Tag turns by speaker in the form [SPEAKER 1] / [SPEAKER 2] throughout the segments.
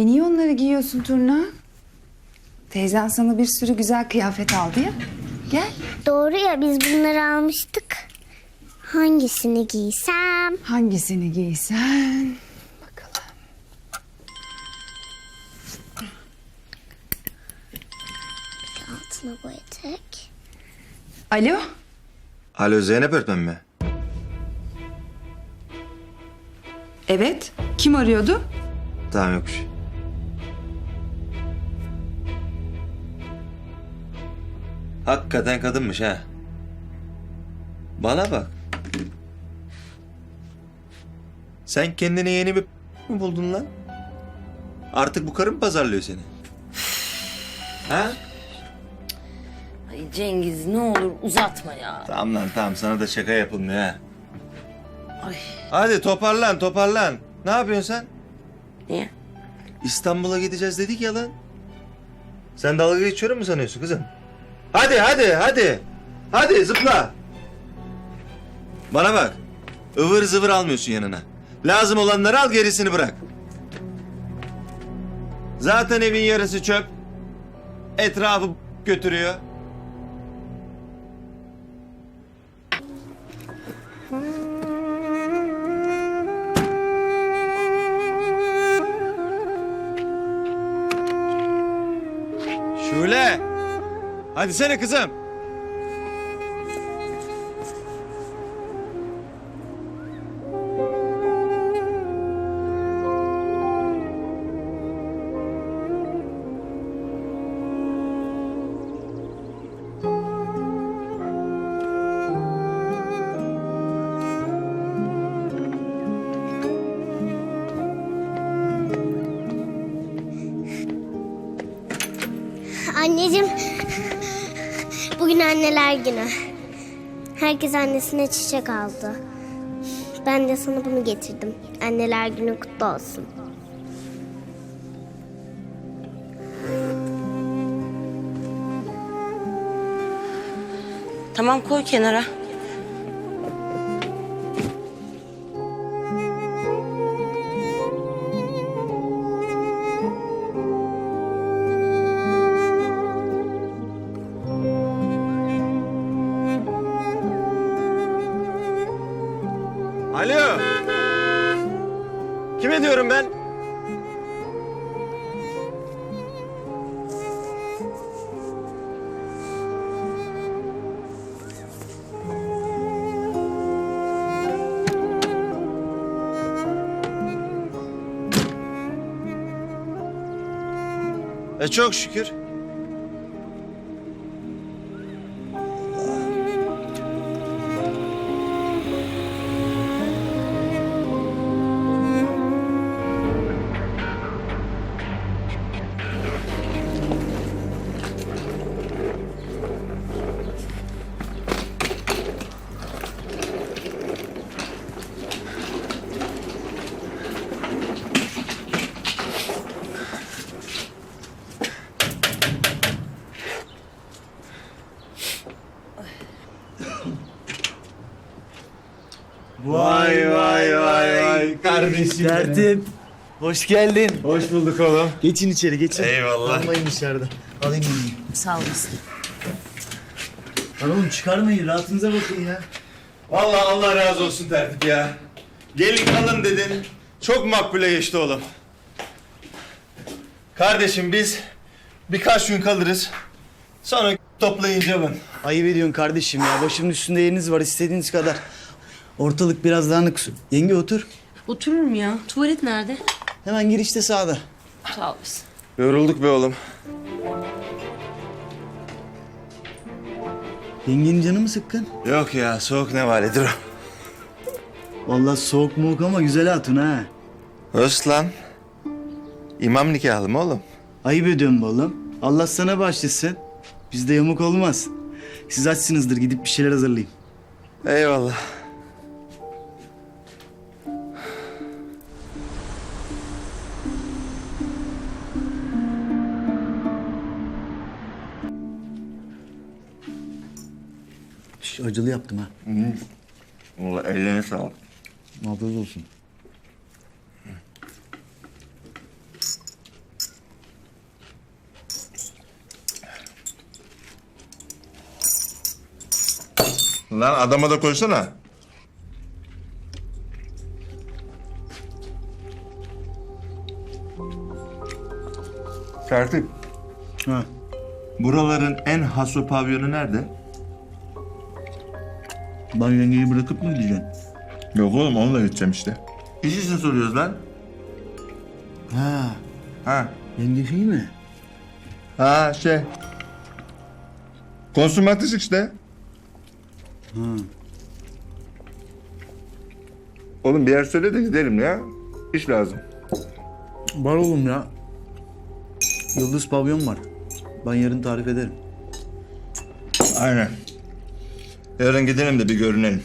[SPEAKER 1] E niye onları giyiyorsun Turna? Teyzen sana bir sürü güzel kıyafet aldı ya. Gel.
[SPEAKER 2] Doğru ya biz bunları almıştık. Hangisini giysem?
[SPEAKER 1] Hangisini giysen? Bakalım.
[SPEAKER 2] Altına bu etek.
[SPEAKER 1] Alo.
[SPEAKER 3] Alo Zeynep öğretmen mi?
[SPEAKER 1] Evet. Kim arıyordu?
[SPEAKER 3] Tamam yok bir şey. Hakikaten kadınmış ha. Bana bak. Sen kendine yeni bir mi buldun lan? Artık bu karı mı pazarlıyor seni? Ha?
[SPEAKER 4] Ay Cengiz ne olur uzatma ya.
[SPEAKER 3] Tamam lan tamam sana da şaka yapılmıyor ha.
[SPEAKER 4] Ay
[SPEAKER 3] Hadi toparlan toparlan. Ne yapıyorsun sen?
[SPEAKER 4] niye?
[SPEAKER 3] İstanbul'a gideceğiz dedik ya lan. Sen dalga geçiyorum mu sanıyorsun kızım? Hadi hadi hadi. Hadi zıpla. Bana bak. ıvır zıvır almıyorsun yanına. Lazım olanları al gerisini bırak. Zaten evin yarısı çöp. Etrafı götürüyor. Hadi sene kızım.
[SPEAKER 2] Anneciğim, bugün anneler günü. Herkes annesine çiçek aldı. Ben de sana bunu getirdim. Anneler günü kutlu olsun.
[SPEAKER 4] Tamam koy kenara.
[SPEAKER 3] Alo. Kime diyorum ben? E çok şükür. Kardeşim.
[SPEAKER 5] Tertip. Hoş geldin.
[SPEAKER 3] Hoş bulduk oğlum.
[SPEAKER 5] Geçin içeri geçin.
[SPEAKER 3] Eyvallah.
[SPEAKER 5] Kalmayın dışarıda. Alayım onu.
[SPEAKER 4] Sağ olasın.
[SPEAKER 5] Lan oğlum çıkarmayın rahatınıza bakın ya.
[SPEAKER 3] Vallahi Allah razı olsun tertip ya. Gelin kalın dedin. Çok makbule geçti oğlum. Kardeşim biz birkaç gün kalırız. Sonra toplayınca ben.
[SPEAKER 5] Ayıp ediyorsun kardeşim ya. Başımın üstünde yeriniz var istediğiniz kadar. Ortalık biraz dağınık. Yenge otur.
[SPEAKER 4] Otururum ya. Tuvalet nerede?
[SPEAKER 5] Hemen girişte sağda.
[SPEAKER 4] Sağ olasın.
[SPEAKER 3] Yorulduk be oğlum.
[SPEAKER 5] Yengenin canı mı sıkkın?
[SPEAKER 3] Yok ya soğuk ne validir o.
[SPEAKER 5] Vallahi soğuk moğuk ama güzel hatun ha.
[SPEAKER 3] Özlan. İmam nikahlı mı oğlum?
[SPEAKER 5] Ayıp ediyorum be oğlum. Allah sana bağışlasın. Bizde yamuk olmaz. Siz açsınızdır gidip bir şeyler hazırlayayım.
[SPEAKER 3] Eyvallah.
[SPEAKER 5] Acılı yaptım ha.
[SPEAKER 3] Valla ellerine sağlık.
[SPEAKER 5] Afiyet olsun.
[SPEAKER 3] Lan adama da koysana. Tertip.
[SPEAKER 5] Ha.
[SPEAKER 3] Buraların en haso pavyonu nerede?
[SPEAKER 5] Ben yengeyi bırakıp mı gideceksin?
[SPEAKER 3] Yok oğlum onunla gideceğim işte. İş için soruyoruz lan.
[SPEAKER 5] Ha.
[SPEAKER 3] Ha.
[SPEAKER 5] Yenge şey mi?
[SPEAKER 3] Ha şey. Konsumatris işte. Oğlum bir yer söyle de gidelim ya. İş lazım.
[SPEAKER 5] Var oğlum ya. Yıldız pavyon var. Ben yarın tarif ederim.
[SPEAKER 3] Aynen. Yarın gidelim de bir görünelim.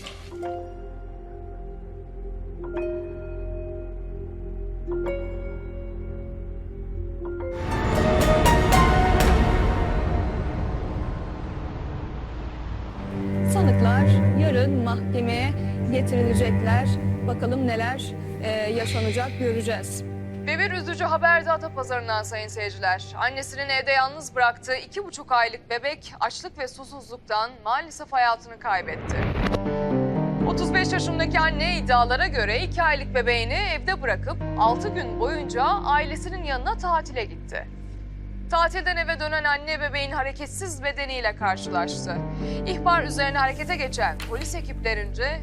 [SPEAKER 6] Sanıklar yarın mahkemeye getirilecekler. Bakalım neler e, yaşanacak göreceğiz. Ve bir üzücü haber de Atapazarı'ndan sayın seyirciler. Annesinin evde yalnız bıraktığı iki buçuk aylık bebek açlık ve susuzluktan maalesef hayatını kaybetti. 35 yaşındaki anne iddialara göre iki aylık bebeğini evde bırakıp 6 gün boyunca ailesinin yanına tatile gitti. Tatilden eve dönen anne bebeğin hareketsiz bedeniyle karşılaştı. İhbar üzerine harekete geçen polis ekiplerince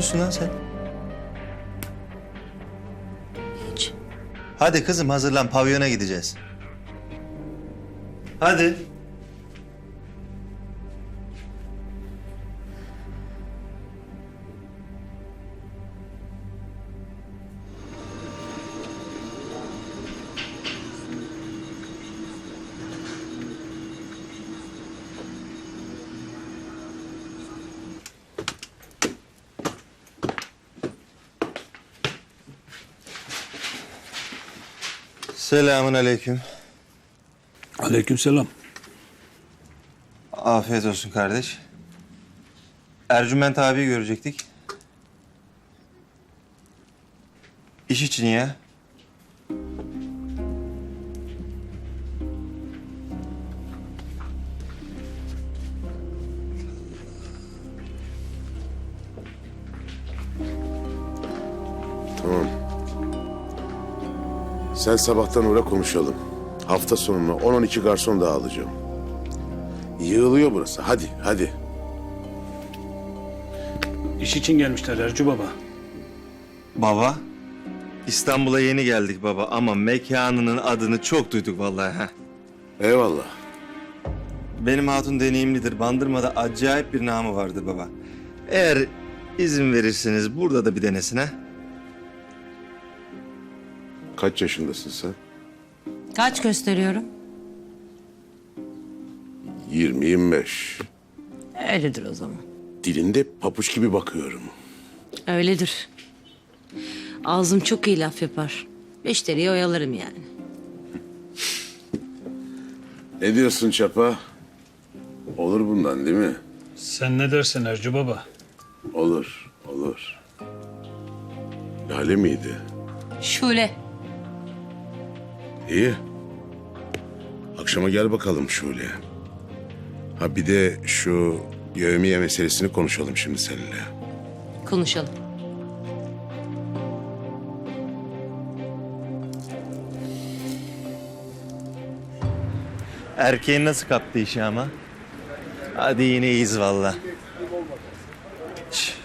[SPEAKER 3] yapıyorsun lan sen?
[SPEAKER 4] Hiç.
[SPEAKER 3] Hadi kızım hazırlan pavyona gideceğiz. Hadi. Selamun aleyküm.
[SPEAKER 7] Aleykümselam.
[SPEAKER 3] Afiyet olsun kardeş. Ercüment abiyi görecektik. İş için ya.
[SPEAKER 8] Sen sabahtan uğra konuşalım. Hafta sonuna 10-12 garson daha alacağım. Yığılıyor burası. Hadi, hadi.
[SPEAKER 7] İş için gelmişler Ercü Baba.
[SPEAKER 3] Baba. İstanbul'a yeni geldik baba ama mekanının adını çok duyduk vallahi. ha.
[SPEAKER 8] Eyvallah.
[SPEAKER 3] Benim hatun deneyimlidir. Bandırma'da acayip bir namı vardır baba. Eğer izin verirseniz burada da bir denesin ha.
[SPEAKER 8] Kaç yaşındasın sen?
[SPEAKER 4] Kaç gösteriyorum?
[SPEAKER 8] 20-25.
[SPEAKER 4] Öyledir o zaman.
[SPEAKER 8] Dilinde papuç gibi bakıyorum.
[SPEAKER 4] Öyledir. Ağzım çok iyi laf yapar. Müşteriyi oyalarım yani.
[SPEAKER 8] Ne diyorsun Çapa? Olur bundan değil mi?
[SPEAKER 7] Sen ne dersin Ercü Baba?
[SPEAKER 8] Olur, olur. Lale miydi?
[SPEAKER 4] Şule.
[SPEAKER 8] İyi. Akşama gel bakalım şöyle. Ha bir de şu yevmiye meselesini konuşalım şimdi seninle.
[SPEAKER 4] Konuşalım.
[SPEAKER 3] Erkeğin nasıl kaptı işi ama? Hadi yine iyiyiz valla.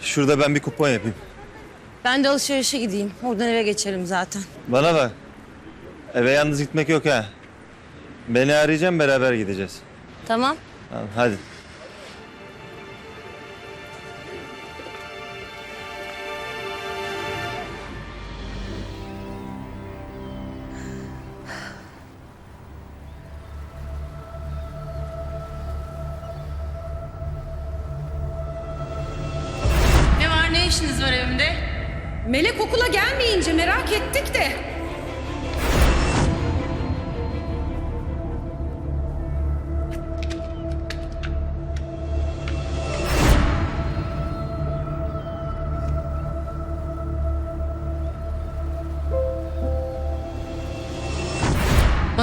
[SPEAKER 3] Şurada ben bir kupon yapayım.
[SPEAKER 4] Ben de alışverişe gideyim. Oradan eve geçerim zaten.
[SPEAKER 3] Bana bak. Eve yalnız gitmek yok ha. Beni arayacağım beraber gideceğiz.
[SPEAKER 4] Tamam.
[SPEAKER 3] Tamam, Hadi.
[SPEAKER 9] Ne var ne işiniz var evimde?
[SPEAKER 6] Melek okula gelmeyince merak ettik de.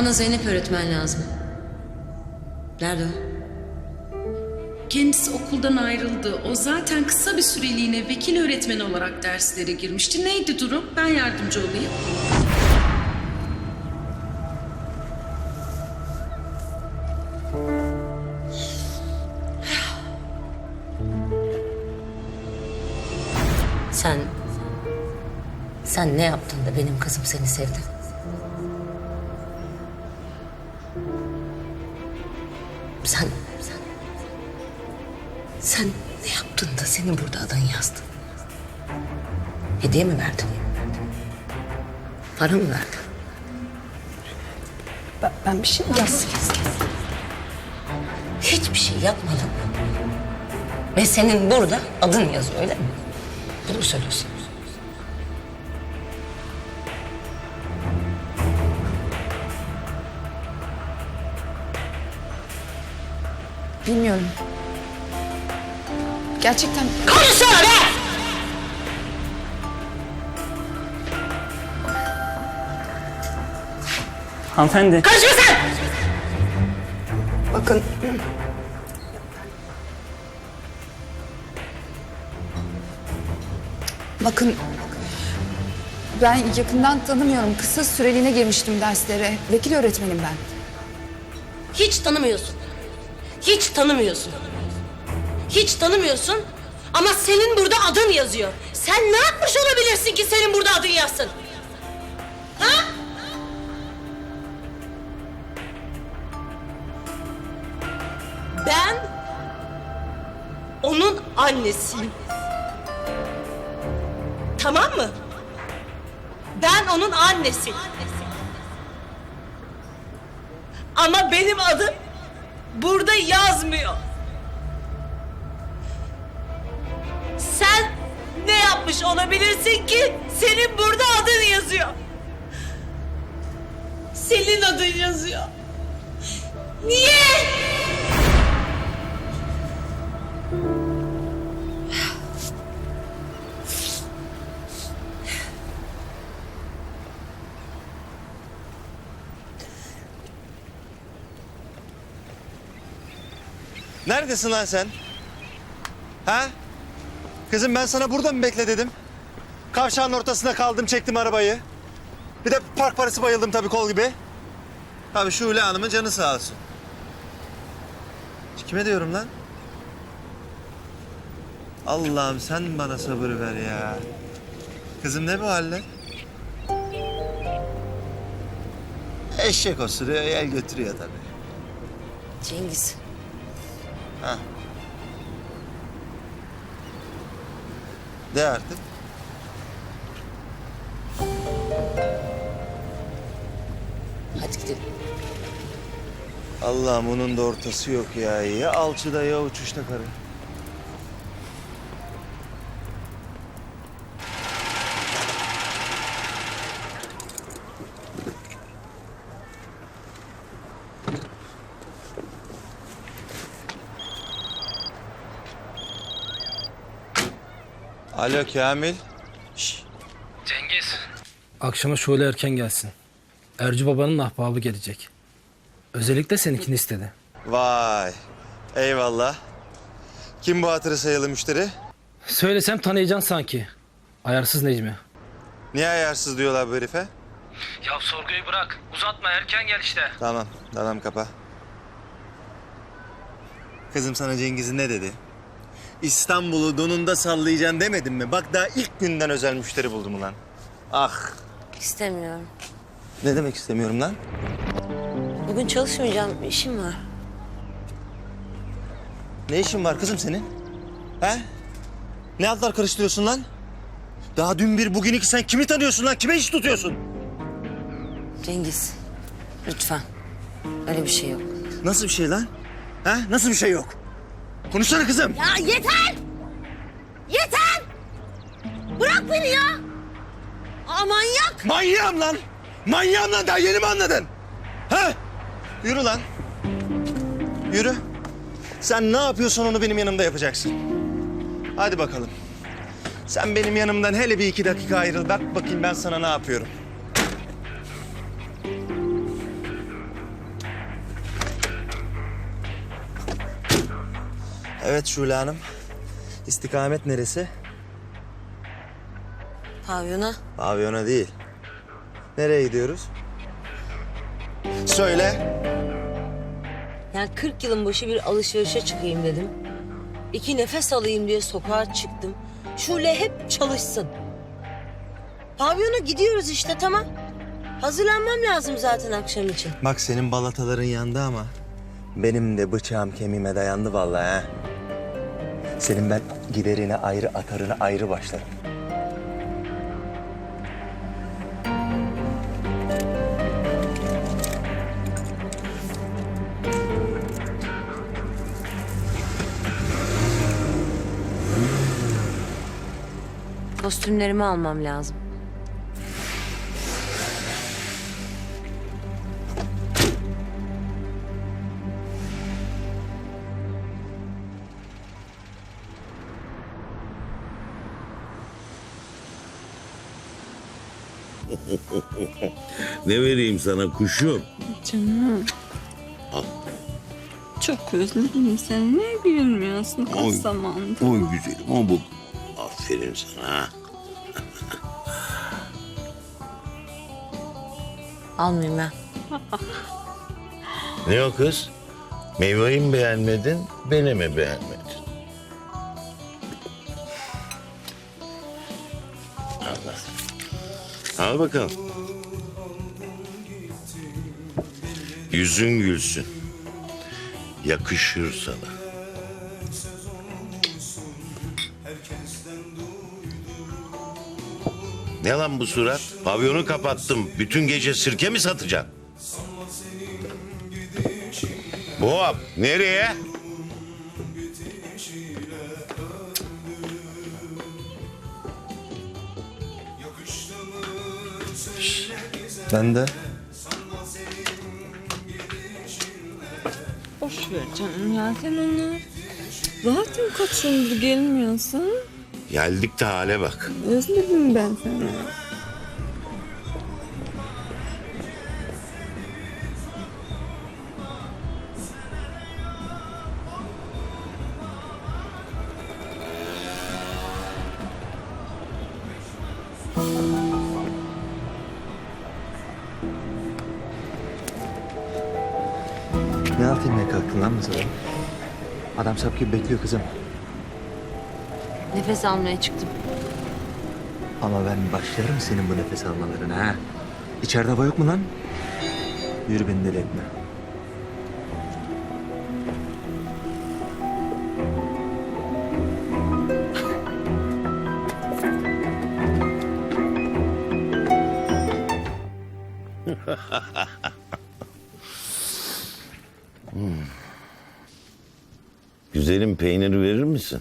[SPEAKER 4] Bana Zeynep öğretmen lazım. Nerede o?
[SPEAKER 9] Kendisi okuldan ayrıldı. O zaten kısa bir süreliğine vekil öğretmen olarak derslere girmişti. Neydi durum? Ben yardımcı olayım.
[SPEAKER 4] Sen... Sen ne yaptın da benim kızım seni sevdi? Yaptın da senin burada adın yazdı? Hediye mi verdin? Para mı verdin?
[SPEAKER 1] Ben bir şey yapsın.
[SPEAKER 4] Hiçbir şey yapmadın. Ve senin burada adın yazıyor öyle mi? Bunu mu söylüyorsun?
[SPEAKER 1] Bilmiyorum. Gerçekten
[SPEAKER 4] Konuşsana be!
[SPEAKER 10] Hanımefendi.
[SPEAKER 4] Konuşma sen!
[SPEAKER 1] bakın Bakın ben yakından tanımıyorum. Kısa süreliğine girmiştim derslere. Vekil öğretmenim ben.
[SPEAKER 4] Hiç tanımıyorsun. Hiç tanımıyorsun. Hiç tanımıyorsun ama senin burada adın yazıyor. Sen ne yapmış olabilirsin ki senin burada adın yazsın? Ha? Ben onun annesiyim. Tamam mı? Ben onun annesiyim. Ama benim adım burada yazmıyor. Yapmış olabilirsin ki senin burada adın yazıyor? Senin adın yazıyor. Niye?
[SPEAKER 3] Neredesin lan sen? Ha? Kızım ben sana burada mı bekle dedim? Kavşağın ortasında kaldım çektim arabayı. Bir de park parası bayıldım tabii kol gibi. Abi Şule Hanım'ın canı sağ olsun. Kime diyorum lan? Allah'ım sen bana sabır ver ya. Kızım ne bu haller? Eşek osuruyor, el götürüyor tabii.
[SPEAKER 4] Cengiz.
[SPEAKER 3] De artık.
[SPEAKER 4] Hadi gidelim.
[SPEAKER 3] Allah'ım onun da ortası yok ya. Ya alçıda ya uçuşta karı. Alo Kamil.
[SPEAKER 10] Cengiz. Akşama şöyle erken gelsin. Ercü babanın ahbabı gelecek. Özellikle seninkini istedi.
[SPEAKER 3] Vay. Eyvallah. Kim bu hatırı sayılı müşteri?
[SPEAKER 10] Söylesem tanıyacaksın sanki. Ayarsız Necmi.
[SPEAKER 3] Niye ayarsız diyorlar bu herife?
[SPEAKER 10] Ya sorguyu bırak. Uzatma erken gel işte.
[SPEAKER 3] Tamam, tamam kapa. Kızım sana Cengiz'in ne dedi? İstanbul'u donunda sallayacaksın demedim mi? Bak daha ilk günden özel müşteri buldum ulan. Ah.
[SPEAKER 4] İstemiyorum.
[SPEAKER 3] Ne demek istemiyorum lan?
[SPEAKER 4] Bugün çalışmayacağım. işim var.
[SPEAKER 3] Ne işin var kızım senin? He? Ne altlar karıştırıyorsun lan? Daha dün bir bugün iki sen kimi tanıyorsun lan? Kime iş tutuyorsun?
[SPEAKER 4] Cengiz. Lütfen. Öyle bir şey yok.
[SPEAKER 3] Nasıl bir şey lan? Ha? Nasıl bir şey yok? Konuşsana kızım.
[SPEAKER 2] Ya yeter! Yeter!
[SPEAKER 4] Bırak beni ya. Aa, manyak.
[SPEAKER 3] Manyağım lan. Manyağım lan daha yeni mi anladın? Ha? Yürü lan. Yürü. Sen ne yapıyorsan onu benim yanımda yapacaksın. Hadi bakalım. Sen benim yanımdan hele bir iki dakika ayrıl. Bak bakayım ben sana ne yapıyorum. Evet Şule Hanım. İstikamet neresi?
[SPEAKER 4] Pavyona.
[SPEAKER 3] Pavyona değil. Nereye gidiyoruz? Söyle.
[SPEAKER 4] Yani 40 yılın başı bir alışverişe çıkayım dedim. İki nefes alayım diye sokağa çıktım. Şule hep çalışsın. Pavyona gidiyoruz işte tamam. Hazırlanmam lazım zaten akşam için.
[SPEAKER 3] Bak senin balataların yandı ama benim de bıçağım kemiğime dayandı vallahi ha. Senin ben giderine ayrı atarına ayrı başlarım.
[SPEAKER 4] Kostümlerimi almam lazım.
[SPEAKER 11] Ne vereyim sana kuşum?
[SPEAKER 12] Canım. Çok özledim seni. Niye gülmüyorsun kaç
[SPEAKER 11] Oy.
[SPEAKER 12] zamandır?
[SPEAKER 11] Oy güzelim o bu. Aferin sana.
[SPEAKER 4] Almayayım ben.
[SPEAKER 11] Ne o kız? Meyveyi mi beğenmedin, beni mi beğenmedin? Al bakalım. Yüzün gülsün. Yakışır sana. Ne lan bu surat? Pavyonu kapattım. Bütün gece sirke mi satacaksın? Boğap nereye?
[SPEAKER 3] Ben de.
[SPEAKER 12] Boş ver canım ya sen onu. Zaten kaç yıldır gelmiyorsun.
[SPEAKER 11] Geldik de hale bak.
[SPEAKER 12] Özledim ben seni.
[SPEAKER 3] Lan masada? Adam sap gibi bekliyor kızım.
[SPEAKER 4] Nefes almaya çıktım.
[SPEAKER 3] Ama ben başlarım senin bu nefes almalarına ha. İçeride hava yok mu lan? Yürü beni deli etme.
[SPEAKER 11] Güzelim peyniri verir misin?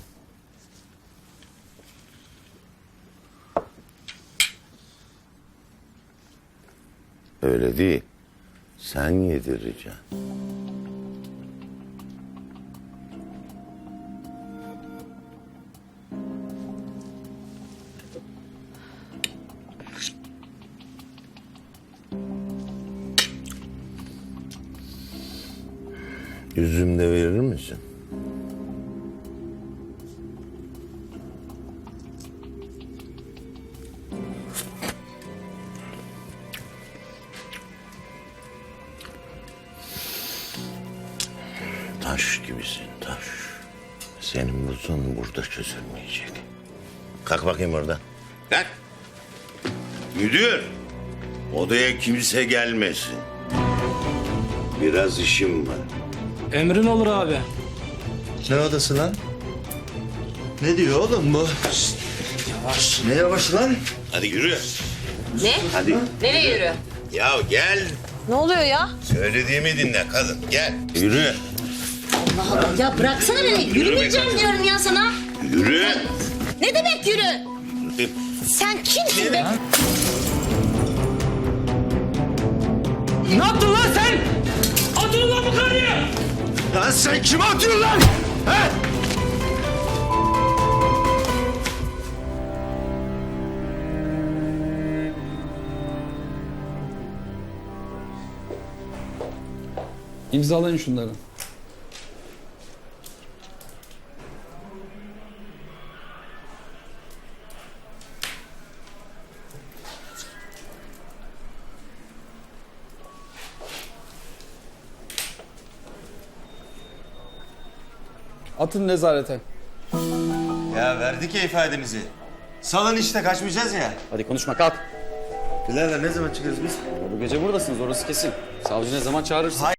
[SPEAKER 11] Öyle değil. Sen yedireceksin. Üzüm de verir misin? Kalk bakayım oradan. Kalk. Müdür. Odaya kimse gelmesin. Biraz işim var.
[SPEAKER 10] Emrin olur abi.
[SPEAKER 3] Ne odası lan? Ne diyor oğlum bu? Şşt, Yavaş. Ne yavaş lan?
[SPEAKER 11] Hadi yürü.
[SPEAKER 4] Ne?
[SPEAKER 11] Hadi.
[SPEAKER 4] Nereye yürü?
[SPEAKER 11] Ya gel.
[SPEAKER 4] Ne oluyor ya?
[SPEAKER 11] Söylediğimi dinle kadın. Gel. Yürü.
[SPEAKER 4] Allah Allah. Ya bıraksana beni. Yürümeyeceğim diyorum ya sana.
[SPEAKER 11] Yürü.
[SPEAKER 4] Ne demek yürü? Sen kimsin be?
[SPEAKER 10] Ne yaptın lan sen? Atın lan bu karıyı!
[SPEAKER 3] Lan sen kime atıyorsun lan? He?
[SPEAKER 10] İmzalayın şunları. Atın nezarete.
[SPEAKER 3] Ya verdik ya ifademizi. Salın işte kaçmayacağız ya.
[SPEAKER 13] Hadi konuşma kalk.
[SPEAKER 3] Birader ne zaman çıkıyoruz biz?
[SPEAKER 13] Bu gece buradasınız orası kesin. Savcı ne zaman çağırırsa.